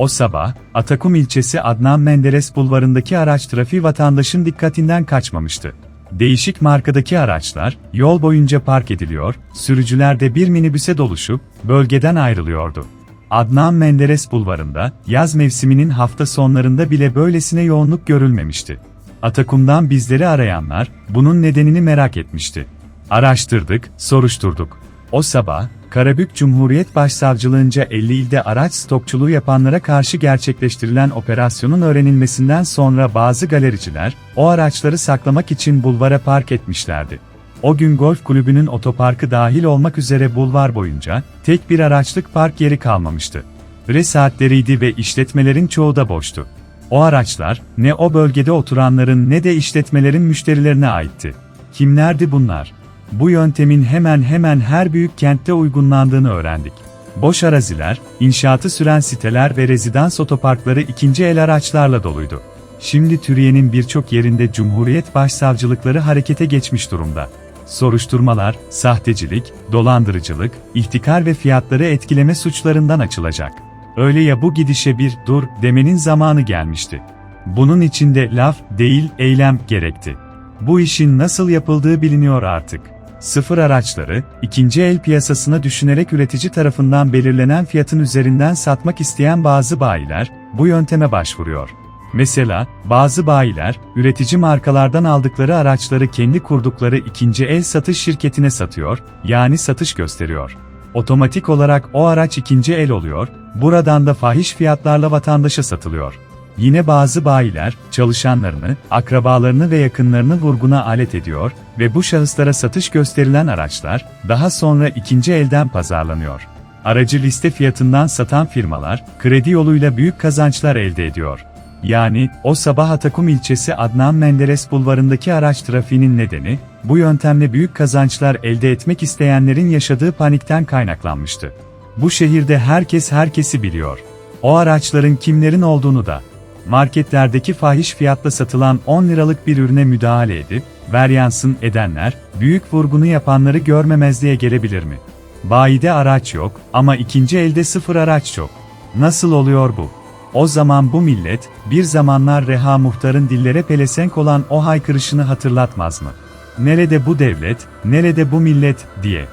O sabah, Atakum ilçesi Adnan Menderes bulvarındaki araç trafiği vatandaşın dikkatinden kaçmamıştı. Değişik markadaki araçlar, yol boyunca park ediliyor, sürücüler de bir minibüse doluşup, bölgeden ayrılıyordu. Adnan Menderes bulvarında, yaz mevsiminin hafta sonlarında bile böylesine yoğunluk görülmemişti. Atakum'dan bizleri arayanlar, bunun nedenini merak etmişti. Araştırdık, soruşturduk. O sabah, Karabük Cumhuriyet Başsavcılığınca 50 ilde araç stokçuluğu yapanlara karşı gerçekleştirilen operasyonun öğrenilmesinden sonra bazı galericiler, o araçları saklamak için bulvara park etmişlerdi. O gün golf kulübünün otoparkı dahil olmak üzere bulvar boyunca, tek bir araçlık park yeri kalmamıştı. Öğle saatleriydi ve işletmelerin çoğu da boştu. O araçlar, ne o bölgede oturanların ne de işletmelerin müşterilerine aitti. Kimlerdi bunlar? Bu yöntemin hemen hemen her büyük kentte uygulandığını öğrendik. Boş araziler, inşaatı süren siteler ve rezidans otoparkları ikinci el araçlarla doluydu. Şimdi Türkiye'nin birçok yerinde Cumhuriyet Başsavcılıkları harekete geçmiş durumda. Soruşturmalar, sahtecilik, dolandırıcılık, ihtikar ve fiyatları etkileme suçlarından açılacak. Öyle ya bu gidişe bir dur demenin zamanı gelmişti. Bunun içinde laf değil eylem gerekti. Bu işin nasıl yapıldığı biliniyor artık. Sıfır araçları, ikinci el piyasasına düşünerek üretici tarafından belirlenen fiyatın üzerinden satmak isteyen bazı bayiler, bu yönteme başvuruyor. Mesela, bazı bayiler, üretici markalardan aldıkları araçları kendi kurdukları ikinci el satış şirketine satıyor, yani satış gösteriyor. Otomatik olarak o araç ikinci el oluyor, buradan da fahiş fiyatlarla vatandaşa satılıyor. Yine bazı bayiler, çalışanlarını, akrabalarını ve yakınlarını vurguna alet ediyor ve bu şahıslara satış gösterilen araçlar, daha sonra ikinci elden pazarlanıyor. Aracı liste fiyatından satan firmalar, kredi yoluyla büyük kazançlar elde ediyor. Yani, o sabah Atakum ilçesi Adnan Menderes bulvarındaki araç trafiğinin nedeni, bu yöntemle büyük kazançlar elde etmek isteyenlerin yaşadığı panikten kaynaklanmıştı. Bu şehirde herkes herkesi biliyor. O araçların kimlerin olduğunu da, marketlerdeki fahiş fiyatla satılan 10 liralık bir ürüne müdahale edip, veryansın edenler, büyük vurgunu yapanları görmemezliğe gelebilir mi? Bayide araç yok ama ikinci elde sıfır araç çok. Nasıl oluyor bu? O zaman bu millet, bir zamanlar Reha Muhtar'ın dillere pelesenk olan o haykırışını hatırlatmaz mı? Nerede bu devlet, nerede bu millet, diye.